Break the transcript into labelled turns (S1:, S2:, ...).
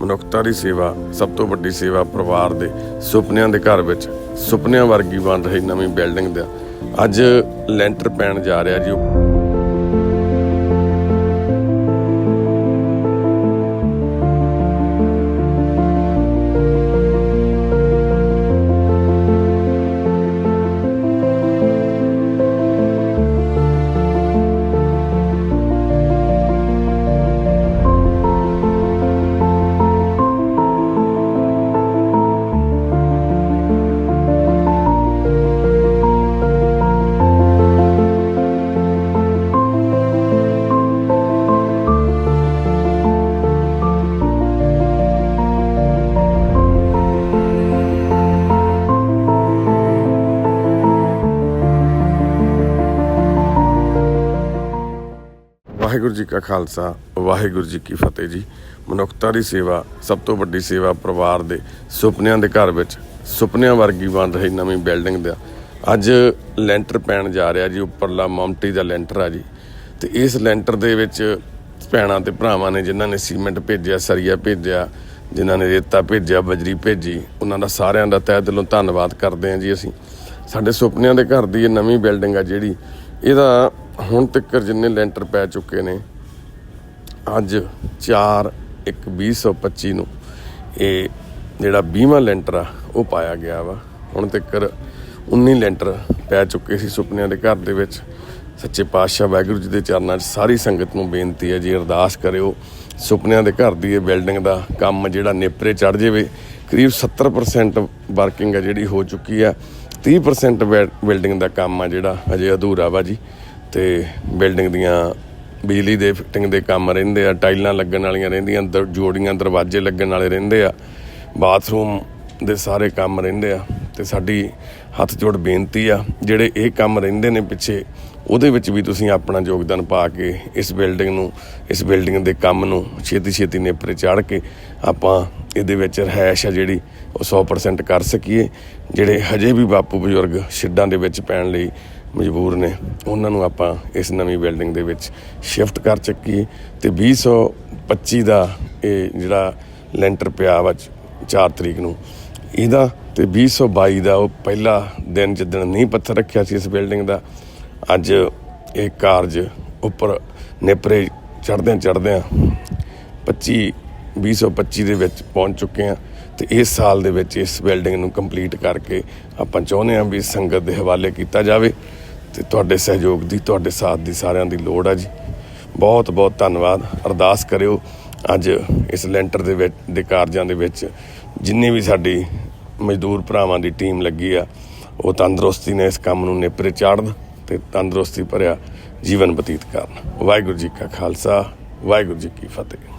S1: ਮਨੁੱਖਤਾ ਦੀ ਸੇਵਾ, ਸਭ ਤੋਂ ਵੱਡੀ ਸੇਵਾ ਪਰਿਵਾਰ ਦੇ ਸੁਪਨਿਆਂ ਦੇ ਘਰ ਵਿੱਚ, ਸੁਪਨਿਆਂ ਵਰਗੀ ਬਣ ਰਹੀ ਨਵੀਂ ਬਿਲਡਿੰਗ ਦਾ। ਅੱਜ ਲੈਂਟਰ ਪੈਣ ਜਾ ਰਿਹਾ ਜੀ। ਵਾਹਿਗੁਰੂ ਜੀ ਕਾ ਖਾਲਸਾ, ਵਾਹਿਗੁਰੂ ਜੀ ਕੀ ਫਤਿਹ ਜੀ। ਮਨੁੱਖਤਾ ਦੀ ਸੇਵਾ, ਸਭ ਤੋਂ ਵੱਡੀ ਸੇਵਾ ਪਰਿਵਾਰ ਦੇ ਸੁਪਨਿਆਂ ਦੇ ਘਰ ਵਿੱਚ ਸੁਪਨਿਆਂ ਵਰਗੀ ਬਣ ਰਹੀ ਨਵੀਂ ਬਿਲਡਿੰਗ ਦਾ। ਅੱਜ ਲੈਂਟਰ ਪੈਣ ਜਾ ਰਿਹਾ ਜੀ, ਉੱਪਰਲਾ ਮਮਟੀ ਦਾ ਲੈਂਟਰ ਆ ਜੀ। ਤੇ ਇਸ ਲੈਂਟਰ ਦੇ ਵਿੱਚ ਭੈਣਾਂ ਤੇ ਭਰਾਵਾਂ ਨੇ ਜਿਨ੍ਹਾਂ ਨੇ ਸੀਮੈਂਟ ਭੇਜਿਆ, ਸਰੀਆ ਭੇਜਿਆ, ਜਿਨ੍ਹਾਂ ਨੇ ਰੇਤਾ ਭੇਜਿਆ, ਬਜਰੀ ਭੇਜੀ, ਉਹਨਾਂ ਦਾ ਸਾਰਿਆਂ ਦਾ ਤਹਿ ਦਿਲੋਂ ਧੰਨਵਾਦ ਕਰਦੇ ਹਾਂ ਜੀ ਅਸੀਂ। ਸਾਡੇ ਸੁਪਨਿਆਂ ਦੇ ਘਰ ਦੀ ਇਹ ਨਵੀਂ ਬਿਲਡਿੰਗ ਆ ਜਿਹੜੀ, ਇਹਦਾ ਹੁਣ ਤੱਕ ਜਿੰਨੇ ਲੈਂਟਰ ਪੈ ਚੁੱਕੇ ਨੇ, ਅੱਜ 4 1 2025 ਨੂੰ ਇਹ ਜਿਹੜਾ 20ਵਾਂ ਲੈਂਟਰ ਆ, ਉਹ ਪਾਇਆ ਗਿਆ ਵਾ। ਹੁਣ ਤੱਕ 19 ਲੈਂਟਰ ਪੈ ਚੁੱਕੇ ਸੀ ਸੁਪਨਿਆਂ ਦੇ ਘਰ ਦੇ ਵਿੱਚ। ਸੱਚੇ ਪਾਤਸ਼ਾਹ ਵਾਹਿਗੁਰੂ ਜੀ ਦੇ ਚਰਨਾਂ 'ਚ ਸਾਰੀ ਸੰਗਤ ਨੂੰ ਬੇਨਤੀ ਹੈ ਜੀ, ਅਰਦਾਸ ਕਰਿਓ ਸੁਪਨਿਆਂ ਦੇ ਘਰ ਦੀ ਇਹ ਬਿਲਡਿੰਗ ਦਾ ਕੰਮ ਜਿਹੜਾ ਨੇਪਰੇ ਚੜ ਜਾਵੇ। ਕਰੀਬ 70% ਵਰਕਿੰਗ ਹੈ ਜਿਹੜੀ ਹੋ ਚੁੱਕੀ ਆ 30% ਬਿਲਡਿੰਗ ਦਾ ਕੰਮ ਆ ਜਿਹੜਾ ਅਜੇ ਅਧੂਰਾ ਵਾ ਜੀ। ਤੇ ਬਿਲਡਿੰਗ ਦੀਆਂ, ਬਿਜਲੀ ਦੇ ਫਿਟਿੰਗ ਦੇ ਕੰਮ ਰਹਿੰਦੇ ਆ, ਟਾਈਲਾਂ ਲੱਗਣ ਵਾਲੀਆਂ ਰਹਿੰਦੀਆਂ ਜੋੜੀਆਂ ਦਰਵਾਜ਼ੇ ਲੱਗਣ ਵਾਲੇ ਰਹਿੰਦੇ ਆ, ਬਾਥਰੂਮ ਦੇ ਸਾਰੇ ਕੰਮ ਰਹਿੰਦੇ ਆ, ਤੇ ਸਾਡੀ ਹੱਥ ਜੋੜ ਬੇਨਤੀ ਆ, ਜਿਹੜੇ ਇਹ ਕੰਮ ਰਹਿੰਦੇ ਨੇ ਪਿੱਛੇ, ਉਹਦੇ ਵਿੱਚ ਵੀ ਤੁਸੀਂ ਆਪਣਾ ਯੋਗਦਾਨ ਪਾ ਕੇ ਇਸ ਬਿਲਡਿੰਗ ਨੂੰ, ਇਸ ਬਿਲਡਿੰਗ ਦੇ ਕੰਮ ਨੂੰ ਛੇਤੀ ਛੇਤੀ ਨੇਪਰੇ ਚੜ ਕੇ ਆਪਾਂ ਇਹਦੇ ਵਿੱਚ ਰਹਿਸ਼ ਆ ਜਿਹੜੀ ਉਹ 100% ਕਰ ਸਕੀਏ, ਜਿਹੜੇ ਹਜੇ ਵੀ ਬਾਪੂ ਬਜ਼ੁਰਗ ਛਿੱਡਾਂ ਦੇ ਵਿੱਚ ਪੈਣ ਲਈ ਮਜਬੂਰ ਨੇ। ਉਹਨਾਂ ਨੂੰ ਆਪਾਂ ਇਸ ਨਵੀਂ ਬਿਲਡਿੰਗ ਦੇ ਵਿੱਚ ਸ਼ਿਫਟ ਕਰ ਚੱਕੀਏ ਤੇ 2025 ਦਾ ਇਹ ਜਿਹੜਾ ਲੈਂਟਰ ਪਿਆ ਵਾ 4 ਤਰੀਕ ਨੂੰ, ਇਹਦਾ ਤੇ 2022 ਦਾ ਉਹ ਪਹਿਲਾ ਦਿਨ ਜਿੱਦਣ ਨੀਂਹ ਪੱਥਰ ਰੱਖਿਆ ਸੀ ਇਸ ਬਿਲਡਿੰਗ ਦਾ, ਅੱਜ ਇਹ ਕਾਰਜ ਉੱਪਰ ਨੇਪਰੇ ਚੜਦਿਆਂ ਚੜਦਿਆਂ 25 2025 ਦੇ ਵਿੱਚ ਪਹੁੰਚ ਚੁੱਕੇ ਆ ਤੇ ਇਸ ਸਾਲ ਦੇ ਵਿੱਚ ਇਸ ਬਿਲਡਿੰਗ ਨੂੰ ਕੰਪਲੀਟ ਕਰਕੇ ਆਪਾਂ ਚਾਹੁੰਦੇ ਆ ਵੀ ਸੰਗਤ ਦੇ ਹਵਾਲੇ ਕੀਤਾ ਜਾਵੇ। ਤੇ ਤੁਹਾਡੇ ਸਹਿਯੋਗ ਦੀ, ਤੁਹਾਡੇ ਸਾਥ ਦੀ ਸਾਰਿਆਂ ਦੀ ਲੋੜ ਹੈ ਜੀ। ਬਹੁਤ ਬਹੁਤ ਧੰਨਵਾਦ। ਅਰਦਾਸ ਕਰਿਓ ਅੱਜ ਇਸ ਲੈਂਟਰ ਦੇ ਵਿੱਚ, ਦੇ ਕਾਰਜਾਂ ਦੇ ਵਿੱਚ ਜਿੰਨੀ ਵੀ ਸਾਡੀ ਮਜ਼ਦੂਰ ਭਰਾਵਾਂ ਦੀ ਟੀਮ ਲੱਗੀ ਆ, ਉਹ ਤੰਦਰੁਸਤੀ ਨੇ ਇਸ ਕੰਮ ਨੂੰ ਨੇਪਰੇ ਚਾੜਨ ਤੇ ਤੰਦਰੁਸਤੀ ਭਰਿਆ ਜੀਵਨ ਬਤੀਤ ਕਰਨ। ਵਾਹਿਗੁਰੂ ਜੀ ਕਾ ਖਾਲਸਾ, ਵਾਹਿਗੁਰੂ ਜੀ ਕੀ ਫਤਿਹ।